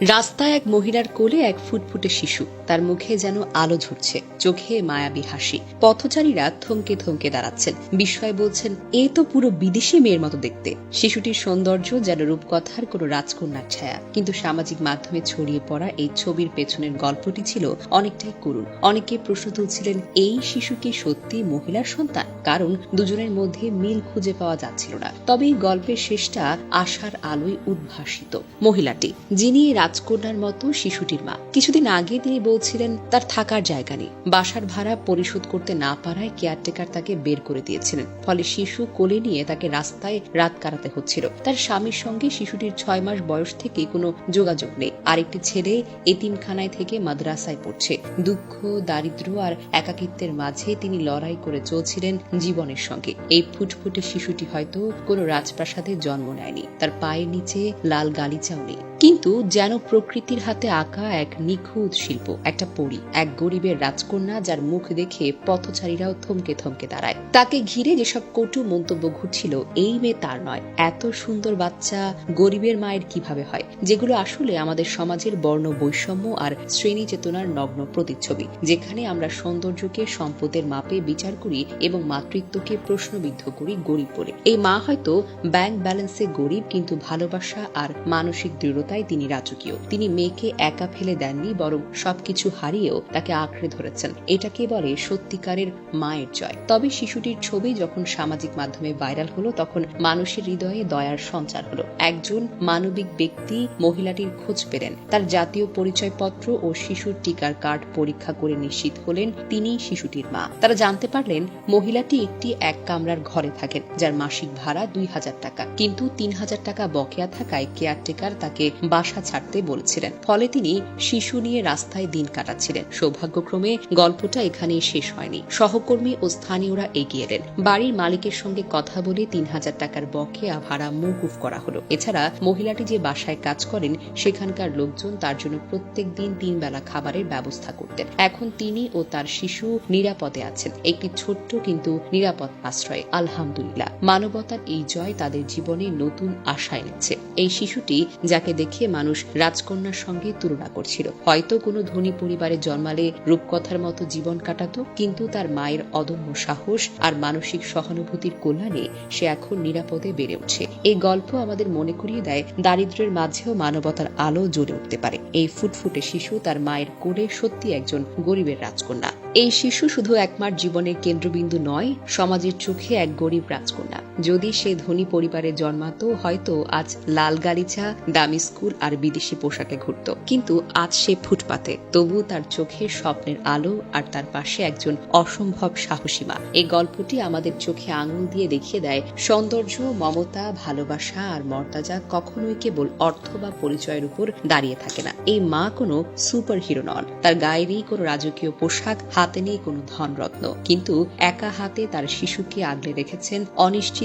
রাস্তায় এক মহিলার কোলে এক ফুটফুটে শিশু। তার মুখে যেন আলো ঝরছে, চোখে মায়াবী হাসি। পথচারীরা থমকে থমকে দাঁড়াচ্ছেন। বিস্ময় বলছেন, এ তো পুরো বিদেশি মেয়ের মতো দেখতে। শিশুটির সৌন্দর্য যেন রূপকথার কোনো রাজকন্যার ছায়া। কিন্তু সামাজিক মাধ্যমে ছড়িয়ে পড়া এই ছবির পেছনের গল্পটি ছিল অনেকটাই করুণ। অনেকে প্রশ্ন তুলছিলেন, এই শিশু কি সত্যি মহিলার সন্তান? কারণ দুজনের মধ্যে মিল খুঁজে পাওয়া যাচ্ছিল না। তবে এই গল্পের শেষটা আশার আলোয় উদ্ভাসিত। মহিলাটি, যিনি রাজকন্যার মতো শিশুটির মা। কিছুদিন আগে তিনি বলছিলেন, তার থাকার জায়গা নেই। বাসার ভাড়া পরিশোধ করতে না পারায় কেয়ারটেকার তাকে বের করে দিয়েছিলেন। ফলে শিশু কোলে নিয়ে তাকে রাস্তায় রাত কাটাতে হচ্ছিল। তার স্বামীর সঙ্গে শিশুটির ছয় মাস বয়স থেকে কোনো যোগাযোগ নেই। আরেকটি ছেলে এতিমখানায় থেকে মাদ্রাসায় পড়ছে। দুঃখ দারিদ্র আর একাকিত্বের মাঝে তিনি লড়াই করে চলছিলেন জীবনের সঙ্গে। এই ফুটফুটে শিশুটি হয়তো কোনো রাজপ্রাসাদে জন্ম নেয়নি। তার পায়ের নিচে লাল গালিচাও নেই। কিন্তু যেন প্রকৃতির হাতে আঁকা এক নিখুঁত শিল্প, একটা পরী, এক গরিবের রাজকন্যা যার মুখ দেখে পথচারীরাও থমকে থমকে দাঁড়ায়। তাকে ঘিরে যেসব কটু মন্তব্য ঘুরছিল, এই মেয়ে তার নয়। এত সুন্দর বাচ্চা গরিবের মায়ের কীভাবে হয়? যেগুলো আসলে আমাদের সমাজের বর্ণ বৈষম্য আর শ্রেণি চেতনার নগ্ন প্রতিচ্ছবি, যেখানে আমরা সৌন্দর্যকে সম্পদের মাপে বিচার করি এবং মাতৃত্বকে প্রশ্নবিদ্ধ করি গরিব বলে। এই মা হয়তো ব্যাংক ব্যালেন্সে গরিব, কিন্তু ভালোবাসা আর মানসিক দৃঢ়তায় তিনি রাজকীয়। তিনি মেয়েকে একা ফেলে দেননি, বরং সবকিছু হারিয়েও তাকে আঁকড়ে ধরেছেন। এটাকে বলে সত্যিকারের মায়ের জয়। তবে শিশুটির ছবি যখন সামাজিক মাধ্যমে ভাইরাল হলো, তখন মানুষের হৃদয়ে দয়ার সঞ্চার হলো। একজন মানবিক ব্যক্তি মহিলাটির খোঁজ পেলেন। তার জাতীয় পরিচয়পত্র ও শিশুর টিকার কার্ড পরীক্ষা করে নিশ্চিত হলেন তিনি শিশুটির মা। তারা জানতে পারলেন, মহিলাটি একটি এক কামরার ঘরে থাকেন, যার মাসিক ভাড়া দুই হাজার টাকা। কিন্তু তিন হাজার টাকা বকেয়া থাকায় কেয়ারটেকার তাকে বাসা ছাড়তে বলেছিলেন। ফলে তিনি শিশু নিয়ে রাস্তায় দিন কাটাচ্ছিলেন। সৌভাগ্যক্রমে গল্পটা এখানে শেষ হয়নি। সহকর্মী ও স্থানীয়রা এগিয়ে এলেন। বাড়ির মালিকের সঙ্গে কথা বলে তিন হাজার টাকার বকেয়া ভাড়া মৌকুফ করা হলো। এছাড়া মহিলাটি যে বাসায় কাজ করেন, সেখানকার লোকজন তার জন্য প্রত্যেক দিন তিন বেলা খাবারের ব্যবস্থা করতেন। এখন তিনি ও তার শিশু নিরাপদে আছেন। একটি ছোট্ট কিন্তু নিরাপদ আশ্রয়, আলহামদুলিল্লাহ। মানবতার এই জয় তাদের জীবনে নতুন আশা এনেছে। এই শিশুটি, যাকে দেখে মানুষ রাজকন্যার সঙ্গে তুলনা করছিল। হয়তো কোনো ধনী পরিবারে জন্মালে রূপকথার মতো জীবন কাটাতো, কিন্তু তার মায়ের অদম্য সাহস আর মানসিক সহানুভূতির কল্যাণে সে এখন নিরাপদে বেড়ে উঠছে। এই গল্প আমাদের মনে করিয়ে দেয়, দারিদ্র্যের মাঝেও মানবতার আলো জ্বলে উঠতে পারে। এই ফুটফুটে শিশু তার মায়ের কোলে সত্যি একজন গরিবের রাজকন্যা। এই শিশু শুধু একমার জীবনের কেন্দ্রবিন্দু নয়, সমাজের চোখে এক গরিব রাজকন্যা। যদি সে ধনী পরিবারে জন্মাতো, হয়তো আজ লাল গালিচা, দামি স্কুল আর বিদেশি পোশাকে ঘুরত। কিন্তু আজ সে ফুটপাতে তবু তার চোখে স্বপ্নের আলো আর তার পাশে একজন অসম্ভব সাহসী মা। এই গল্পটি আমাদের চোখে আঙুল দিয়ে দেখিয়ে দেয়, সৌন্দর্য, মমতা, ভালোবাসা আর মর্যাদা কখনোই কেবল অর্থ বা পরিচয়ের উপর দাঁড়িয়ে থাকে না। এই মা কোনো সুপার হিরো নন। তার গায়ে নেই কোনো রাজকীয় পোশাক, হাতে নেই কোনো ধনরত্ন। কিন্তু একা হাতে তার শিশুকে আগলে রেখেছেন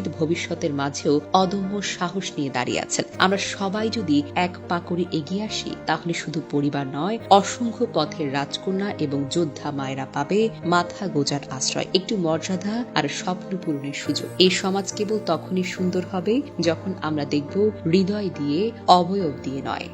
অনিশ্চিত ভবিষ্যতের মাঝেও অদম্য সাহস নিয়ে দাঁড়িয়ে আছেন। আমরা সবাই যদি এক পা করে এগিয়ে আসি, তাহলে শুধু পরিবার নয়, অসংখ্য পথের রাজকন্যা এবং যোদ্ধা মায়েরা পাবে মাথা গোজার আশ্রয়। একটু মর্যাদা আর স্বপ্ন পূরণের সুযোগ। এই সমাজ কেবল তখনই সুন্দর হবে যখন আমরা দেখব হৃদয় দিয়ে অবয়ব দিয়ে নয়।